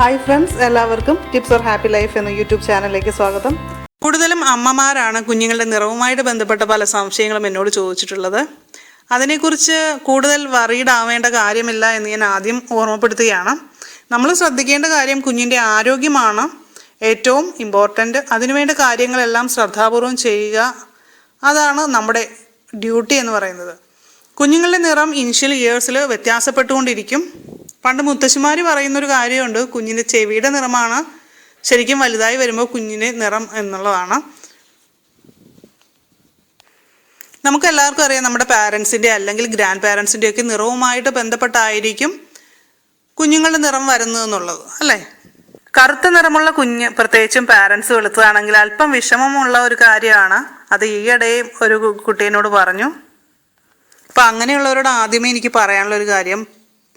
Hi friends എല്ലാവർക്കും tips or happy life എന്ന YouTube ചാനലിലേക്ക് സ്വാഗതം. കൂടുതലും അമ്മമാരാണ് കുഞ്ഞുങ്ങളുടെ നിറവുമായിട്ട് ബന്ധപ്പെട്ട പല സംശയങ്ങളും എന്നോട് ചോദിച്ചിട്ടുള്ളത്. അതിനെക്കുറിച്ച് കൂടുതൽ വറീഡ് ആവേണ്ട കാര്യമില്ല എന്ന് ഞാൻ ആദ്യം ഓർമ്മപ്പെടുത്തുകയാണ്. നമ്മൾ ശ്രദ്ധിക്കേണ്ട കാര്യം കുഞ്ഞിന്റെ ആരോഗ്യമാണ് ഏറ്റവും ഇമ്പോർട്ടന്റ് അതിനുവേണ്ട കാര്യങ്ങളെല്ലാം ശ്രദ്ധാപൂർവം ചെയ്യുക. അതാണ് നമ്മുടെ ഡ്യൂട്ടി എന്ന് പറയുന്നത്. കുഞ്ഞുങ്ങളുടെ നിറം ഇനിഷ്യൽ ഇയേഴ്സിൽ വ്യത്യാസപ്പെട്ടുകൊണ്ടിരിക്കും. പണ്ട് മുത്തശ്ശിമാർ പറയുന്നൊരു കാര്യമുണ്ട് കുഞ്ഞിന്റെ ചെവിയുടെ നിറമാണ് ശരിക്കും വലുതായി വരുമ്പോൾ കുഞ്ഞിന് നിറം എന്നുള്ളതാണ്. നമുക്ക് എല്ലാവർക്കും അറിയാം നമ്മുടെ പാരൻസിന്റെ അല്ലെങ്കിൽ ഗ്രാൻഡ് പാരൻസിന്റെയൊക്കെ നിറവുമായിട്ട് ബന്ധപ്പെട്ടായിരിക്കും കുഞ്ഞുങ്ങളുടെ നിറം വരുന്നതെന്നുള്ളത് അല്ലേ? കറുത്ത നിറമുള്ള കുഞ്ഞ് പ്രത്യേകിച്ചും പാരൻസ് വെളുത്തതാണെങ്കിൽ അല്പം വിഷമമുള്ള ഒരു കാര്യമാണ്. അത് ഈയിടെ ഒരു കുട്ടീനോട് പറഞ്ഞു. അപ്പം അങ്ങനെയുള്ളവരോട് ആദ്യമേ എനിക്ക് പറയാനുള്ള ഒരു കാര്യം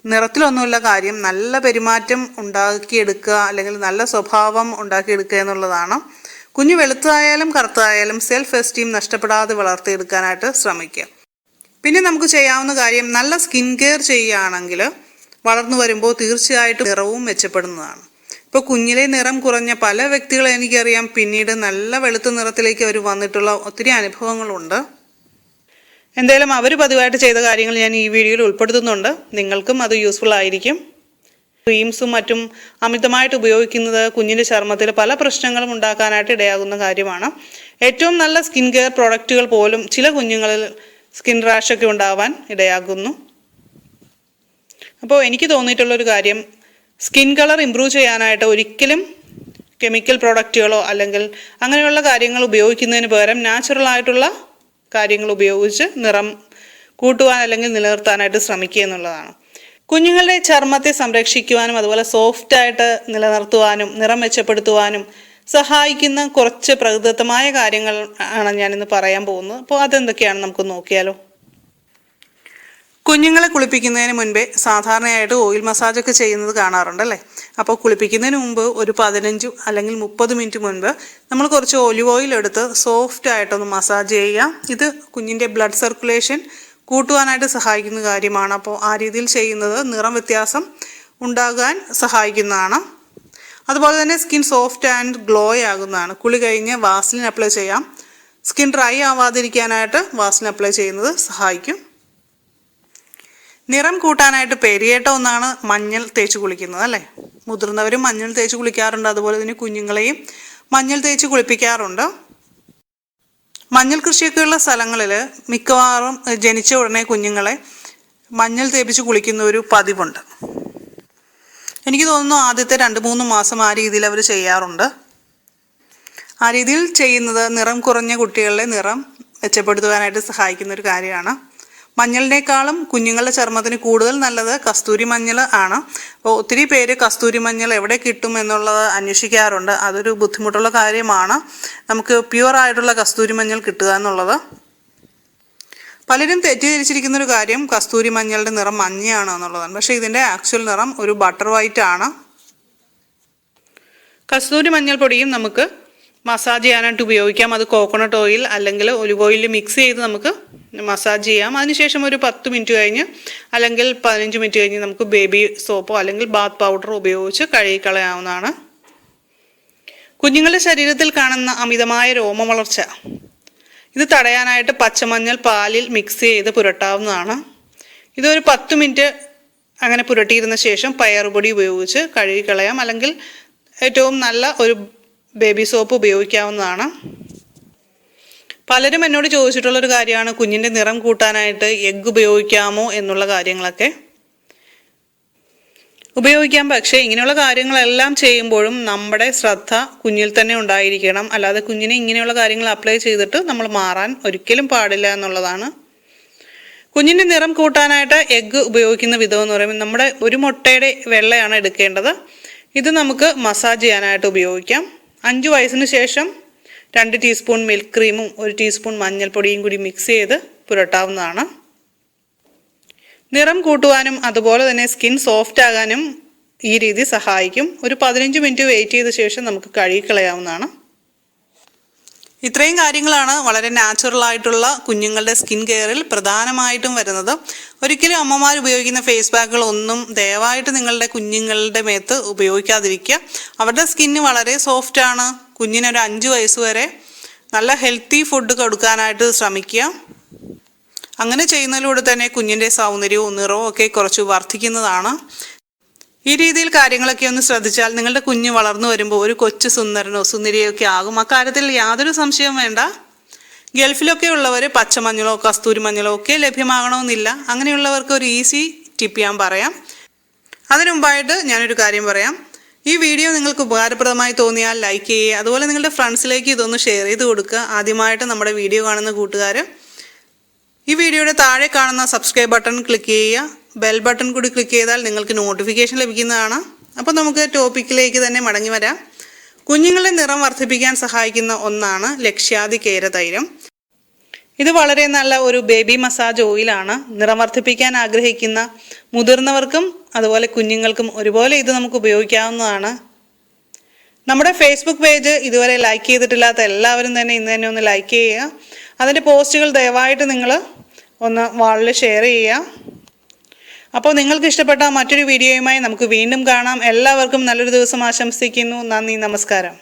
നിറത്തിലൊന്നുമില്ല കാര്യം. നല്ല പെരുമാറ്റം ഉണ്ടാക്കിയെടുക്കുക അല്ലെങ്കിൽ നല്ല സ്വഭാവം ഉണ്ടാക്കിയെടുക്കുക എന്നുള്ളതാണ്. കുഞ്ഞു വെളുത്തതായാലും കറുത്തതായാലും സെൽഫ് എസ്റ്റീം നഷ്ടപ്പെടാതെ വളർത്തിയെടുക്കാനായിട്ട് ശ്രമിക്കുക. പിന്നെ നമുക്ക് ചെയ്യാവുന്ന കാര്യം നല്ല സ്കിൻ കെയർ ചെയ്യുകയാണെങ്കിൽ വളർന്നു വരുമ്പോൾ തീർച്ചയായിട്ടും നിറവും മെച്ചപ്പെടുന്നതാണ്. ഇപ്പോൾ കുഞ്ഞിലെ നിറം കുറഞ്ഞ പല വ്യക്തികളെ എനിക്കറിയാം. പിന്നീട് നല്ല വെളുത്ത നിറത്തിലേക്ക് അവർ വന്നിട്ടുള്ള ഒത്തിരി അനുഭവങ്ങളുണ്ട്. എന്തായാലും അവർ പതിവായിട്ട് ചെയ്ത കാര്യങ്ങൾ ഞാൻ ഈ വീഡിയോയിൽ ഉൾപ്പെടുത്തുന്നുണ്ട്. നിങ്ങൾക്കും അത് യൂസ്ഫുൾ ആയിരിക്കും. ക്രീംസും മറ്റും അമിതമായിട്ട് ഉപയോഗിക്കുന്നത് കുഞ്ഞിന്റെ ചർമ്മത്തിൽ പല പ്രശ്നങ്ങളും ഉണ്ടാക്കാനായിട്ട് ഇടയാകുന്ന കാര്യമാണ്. ഏറ്റവും നല്ല സ്കിൻ കെയർ പ്രോഡക്റ്റുകൾ പോലും ചില കുഞ്ഞുങ്ങളിൽ സ്കിൻ റാഷൊക്കെ ഉണ്ടാവാൻ ഇടയാകുന്നു. അപ്പോൾ എനിക്ക് തോന്നിയിട്ടുള്ളൊരു കാര്യം സ്കിൻ കളർ ഇമ്പ്രൂവ് ചെയ്യാനായിട്ട് ഒരിക്കലും കെമിക്കൽ പ്രോഡക്റ്റുകളോ അല്ലെങ്കിൽ അങ്ങനെയുള്ള കാര്യങ്ങൾ ഉപയോഗിക്കുന്നതിന് പകരം നാച്ചുറൽ ആയിട്ടുള്ള കാര്യങ്ങൾ ഉപയോഗിച്ച് നിറം കൂട്ടുവാൻ അല്ലെങ്കിൽ നിലനിർത്താനായിട്ട് ശ്രമിക്കുക എന്നുള്ളതാണ്. കുഞ്ഞുങ്ങളുടെ ചർമ്മത്തെ സംരക്ഷിക്കുവാനും അതുപോലെ സോഫ്റ്റ് ആയിട്ട് നിലനിർത്തുവാനും നിറം മെച്ചപ്പെടുത്തുവാനും സഹായിക്കുന്ന കുറച്ച് പ്രകൃതിദത്തമായ കാര്യങ്ങൾ ആണ് ഞാനിന്ന് പറയാൻ പോകുന്നത്. അപ്പോൾ അതെന്തൊക്കെയാണ് നമുക്ക് നോക്കിയാലോ? കുഞ്ഞുങ്ങളെ കുളിപ്പിക്കുന്നതിന് മുൻപേ സാധാരണയായിട്ട് ഓയിൽ മസാജ് ഒക്കെ ചെയ്യുന്നത് കാണാറുണ്ട് അല്ലേ അപ്പോൾ കുളിപ്പിക്കുന്നതിന് മുമ്പ് ഒരു പതിനഞ്ച് അല്ലെങ്കിൽ മുപ്പത് മിനിറ്റ് മുൻപ് നമ്മൾ കുറച്ച് ഒലിവ് ഓയിൽ എടുത്ത് സോഫ്റ്റ് ആയിട്ടൊന്ന് മസാജ് ചെയ്യുക ഇത് കുഞ്ഞിന്റെ ബ്ലഡ് സർക്കുലേഷൻ കൂട്ടുവാനായിട്ട് സഹായിക്കുന്ന കാര്യമാണ്. അപ്പോൾ ആ രീതിയിൽ ചെയ്യുന്നത് നിറം വ്യത്യാസം ഉണ്ടാകാൻ സഹായിക്കുന്നതാണ്. അതുപോലെ തന്നെ സ്കിൻ സോഫ്റ്റ് ആൻഡ് ഗ്ലോ ആകുന്നതാണ്. കുളി കഴിഞ്ഞ് വാസ്ലിൻ അപ്ലൈ ചെയ്യാം. സ്കിൻ ഡ്രൈ ആവാതിരിക്കാനായിട്ട് വാസ്ലിൻ അപ്ലൈ ചെയ്യുന്നത് സഹായിക്കും. നിറം കൂട്ടാനായിട്ട് പെരിയേട്ട ഒന്നാണ് മഞ്ഞൾ തേച്ച് കുളിക്കുന്നത് അല്ലേ? മുതിർന്നവരും മഞ്ഞൾ തേച്ച് കുളിക്കാറുണ്ട്. അതുപോലെ തന്നെ കുഞ്ഞുങ്ങളെയും മഞ്ഞൾ തേച്ച് കുളിപ്പിക്കാറുണ്ട്. മഞ്ഞൾ കൃഷിയൊക്കെയുള്ള സ്ഥലങ്ങളിൽ മിക്കവാറും ജനിച്ച ഉടനെ കുഞ്ഞുങ്ങളെ മഞ്ഞൾ തേപ്പിച്ച് കുളിക്കുന്ന ഒരു പതിവുണ്ട്. എനിക്ക് തോന്നുന്നു ആദ്യത്തെ രണ്ട് മൂന്ന് മാസം ആ രീതിയിൽ അവർ ചെയ്യാറുണ്ട്. ആ രീതിയിൽ ചെയ്യുന്നത് നിറം കുറഞ്ഞ കുട്ടികളുടെ നിറം മെച്ചപ്പെടുത്തുവാനായിട്ട് സഹായിക്കുന്ന ഒരു കാര്യമാണ്. മഞ്ഞളിനേക്കാളും കുഞ്ഞുങ്ങളുടെ ചർമ്മത്തിന് കൂടുതൽ നല്ലത് കസ്തൂരി മഞ്ഞൾ ആണ്. അപ്പോൾ ഒത്തിരി പേര് കസ്തൂരി മഞ്ഞൾ എവിടെ കിട്ടും എന്നുള്ളത് അന്വേഷിക്കാറുണ്ട്. അതൊരു ബുദ്ധിമുട്ടുള്ള കാര്യമാണ്. നമുക്ക് പ്യുവർ ആയിട്ടുള്ള കസ്തൂരി മഞ്ഞൾ കിട്ടുക എന്നുള്ളത്. പലരും തെറ്റിദ്ധരിച്ചിരിക്കുന്ന ഒരു കാര്യം കസ്തൂരി മഞ്ഞളുടെ നിറം മഞ്ഞയാണ് എന്നുള്ളതാണ്. പക്ഷേ ഇതിന്റെ ആക്ച്വൽ നിറം ഒരു ബട്ടർ വൈറ്റ് ആണ്. കസ്തൂരി മഞ്ഞൾ പൊടിയും നമുക്ക് മസാജ് ചെയ്യാനായിട്ട് ഉപയോഗിക്കാം. അത് കോക്കോണട്ട് ഓയിൽ അല്ലെങ്കിൽ ഒലിവ് ഓയിൽ മിക്സ് ചെയ്ത് നമുക്ക് മസാജ് ചെയ്യാം. അതിനുശേഷം ഒരു പത്ത് മിനിറ്റ് കഴിഞ്ഞ് അല്ലെങ്കിൽ പതിനഞ്ച് മിനിറ്റ് കഴിഞ്ഞ് നമുക്ക് ബേബി സോപ്പോ അല്ലെങ്കിൽ ബാത്ത് പൗഡറോ ഉപയോഗിച്ച് കഴുകിക്കളയാവുന്നതാണ്. കുഞ്ഞുങ്ങളുടെ ശരീരത്തിൽ കാണുന്ന അമിതമായ രോമ വളർച്ച ഇത് തടയാനായിട്ട് പച്ചമഞ്ഞൾ പാലിൽ മിക്സ് ചെയ്ത് പുരട്ടാവുന്നതാണ്. ഇതൊരു പത്ത് മിനിറ്റ് അങ്ങനെ പുരട്ടിയിരുന്ന ശേഷം പയറുപൊടി ഉപയോഗിച്ച് കഴുകിക്കളയാം. അല്ലെങ്കിൽ ഏറ്റവും നല്ല ഒരു ബേബി സോപ്പ് ഉപയോഗിക്കാവുന്നതാണ്. പലരും എന്നോട് ചോദിച്ചിട്ടുള്ളൊരു കാര്യമാണ് കുഞ്ഞിന്റെ നിറം കൂട്ടാനായിട്ട് എഗ്ഗ് ഉപയോഗിക്കാമോ എന്നുള്ള കാര്യങ്ങളൊക്കെ. ഉപയോഗിക്കാം പക്ഷേ ഇങ്ങനെയുള്ള കാര്യങ്ങളെല്ലാം ചെയ്യുമ്പോഴും നമ്മുടെ ശ്രദ്ധ കുഞ്ഞിൽ തന്നെ ഉണ്ടായിരിക്കണം. അല്ലാതെ കുഞ്ഞിനെ ഇങ്ങനെയുള്ള കാര്യങ്ങൾ അപ്ലൈ ചെയ്തിട്ട് നമ്മൾ മാറാൻ ഒരിക്കലും പാടില്ല എന്നുള്ളതാണ്. കുഞ്ഞിന്റെ നിറം കൂട്ടാനായിട്ട് എഗ്ഗ് ഉപയോഗിക്കുന്ന വിധം എന്ന് പറയുമ്പോൾ നമ്മുടെ ഒരു മുട്ടയുടെ വെള്ളയാണ് എടുക്കേണ്ടത്. ഇത് നമുക്ക് മസാജ് ചെയ്യാനായിട്ട് ഉപയോഗിക്കാം. അഞ്ച് വയസ്സിന് ശേഷം രണ്ട് ടീസ്പൂൺ മിൽക്ക് ക്രീമും ഒരു ടീസ്പൂൺ മഞ്ഞൾപ്പൊടിയും കൂടി മിക്സ് ചെയ്ത് പുരട്ടാവുന്നതാണ്. നിറം കൂട്ടുവാനും അതുപോലെ തന്നെ സ്കിൻ സോഫ്റ്റ് ആകാനും ഈ രീതി സഹായിക്കും. ഒരു പതിനഞ്ച് മിനിറ്റ് വെയിറ്റ് ചെയ്ത ശേഷം നമുക്ക് കഴുകിക്കളയാവുന്നതാണ് ഇത്രയും കാര്യങ്ങളാണ് വളരെ നാച്ചുറൽ ആയിട്ടുള്ള കുഞ്ഞുങ്ങളുടെ സ്കിൻ കെയറിൽ പ്രധാനമായിട്ടും വരുന്നത്. ഒരിക്കലും അമ്മമാർ ഉപയോഗിക്കുന്ന ഫേസ് പാക്കുകൾ ഒന്നും ദയവായിട്ട് നിങ്ങളുടെ കുഞ്ഞുങ്ങളുടെ മേത്ത് ഉപയോഗിക്കാതിരിക്കുക. അവരുടെ സ്കിന്ന് വളരെ സോഫ്റ്റ് ആണ്. കുഞ്ഞിനൊരു അഞ്ച് വയസ്സ് വരെ നല്ല ഹെൽത്തി ഫുഡ് കൊടുക്കാനായിട്ട് ശ്രമിക്കുക. അങ്ങനെ ചെയ്യുന്നതിലൂടെ തന്നെ കുഞ്ഞിന്റെ സൗന്ദര്യവും നിറവും ഒക്കെ കുറച്ച് വർദ്ധിക്കുന്നതാണ്. ഈ രീതിയിൽ കാര്യങ്ങളൊക്കെ ഒന്ന് ശ്രദ്ധിച്ചാൽ നിങ്ങളുടെ കുഞ്ഞ് വളർന്നു വരുമ്പോൾ ഒരു കൊച്ചു സുന്ദരനോ സുന്ദരിയോ ഒക്കെ ആകും. അക്കാര്യത്തിൽ യാതൊരു സംശയവും വേണ്ട. ഗൾഫിലൊക്കെ ഉള്ളവർ പച്ചമഞ്ഞളോ കസ്തൂരി മഞ്ഞളോ ഒക്കെ ലഭ്യമാകണമെന്നില്ല. അങ്ങനെയുള്ളവർക്ക് ഒരു ഈസി ടിപ്പ് ഞാൻ പറയാം. അതിനു മുമ്പായിട്ട് ഞാനൊരു കാര്യം പറയാം. ഈ വീഡിയോ നിങ്ങൾക്ക് ഉപകാരപ്രദമായി തോന്നിയാൽ ലൈക്ക് ചെയ്യുക അതുപോലെ നിങ്ങളുടെ ഫ്രണ്ട്സിലേക്ക് ഇതൊന്ന് ഷെയർ ചെയ്ത് കൊടുക്കുക ആദ്യമായിട്ട് നമ്മുടെ വീഡിയോ കാണുന്ന കൂട്ടുകാർ ഈ വീഡിയോയുടെ താഴെ കാണുന്ന സബ്സ്ക്രൈബ് ബട്ടൺ ക്ലിക്ക് ചെയ്യുക. ബെൽ ബട്ടൺ കൂടി ക്ലിക്ക് ചെയ്താൽ നിങ്ങൾക്ക് നോട്ടിഫിക്കേഷൻ ലഭിക്കുന്നതാണ്. അപ്പോൾ നമുക്ക് ടോപ്പിക്കിലേക്ക് തന്നെ മടങ്ങി വരാം. കുഞ്ഞുങ്ങളുടെ നിറം വർദ്ധിപ്പിക്കാൻ സഹായിക്കുന്ന ഒന്നാണ് ലക്ഷ്യാദി കേര തൈലം ഇത് വളരെ നല്ല ഒരു ബേബി മസാജ് ഓയിലാണ് നിറം വർദ്ധിപ്പിക്കാൻ ആഗ്രഹിക്കുന്ന മുതിർന്നവർക്കും അതുപോലെ കുഞ്ഞുങ്ങൾക്കും ഒരുപോലെ ഇത് നമുക്ക് ഉപയോഗിക്കാവുന്നതാണ്. നമ്മുടെ ഫേസ്ബുക്ക് പേജ് ഇതുവരെ ലൈക്ക് ചെയ്തിട്ടില്ലാത്ത എല്ലാവരും തന്നെ ഇന്ന് തന്നെ ഒന്ന് ലൈക്ക് ചെയ്യുക. അതിന്റെ പോസ്റ്റുകൾ ദയവായിട്ട് നിങ്ങൾ ഒന്ന് വാളിൽ ഷെയർ ചെയ്യുക. അപ്പോൾ നിങ്ങൾക്ക് ഇഷ്ടപ്പെട്ട മറ്റൊരു വീഡിയോയുമായി നമുക്ക് വീണ്ടും കാണാം. എല്ലാവർക്കും നല്ലൊരു ദിവസം ആശംസിക്കുന്നു. നന്ദി നമസ്കാരം.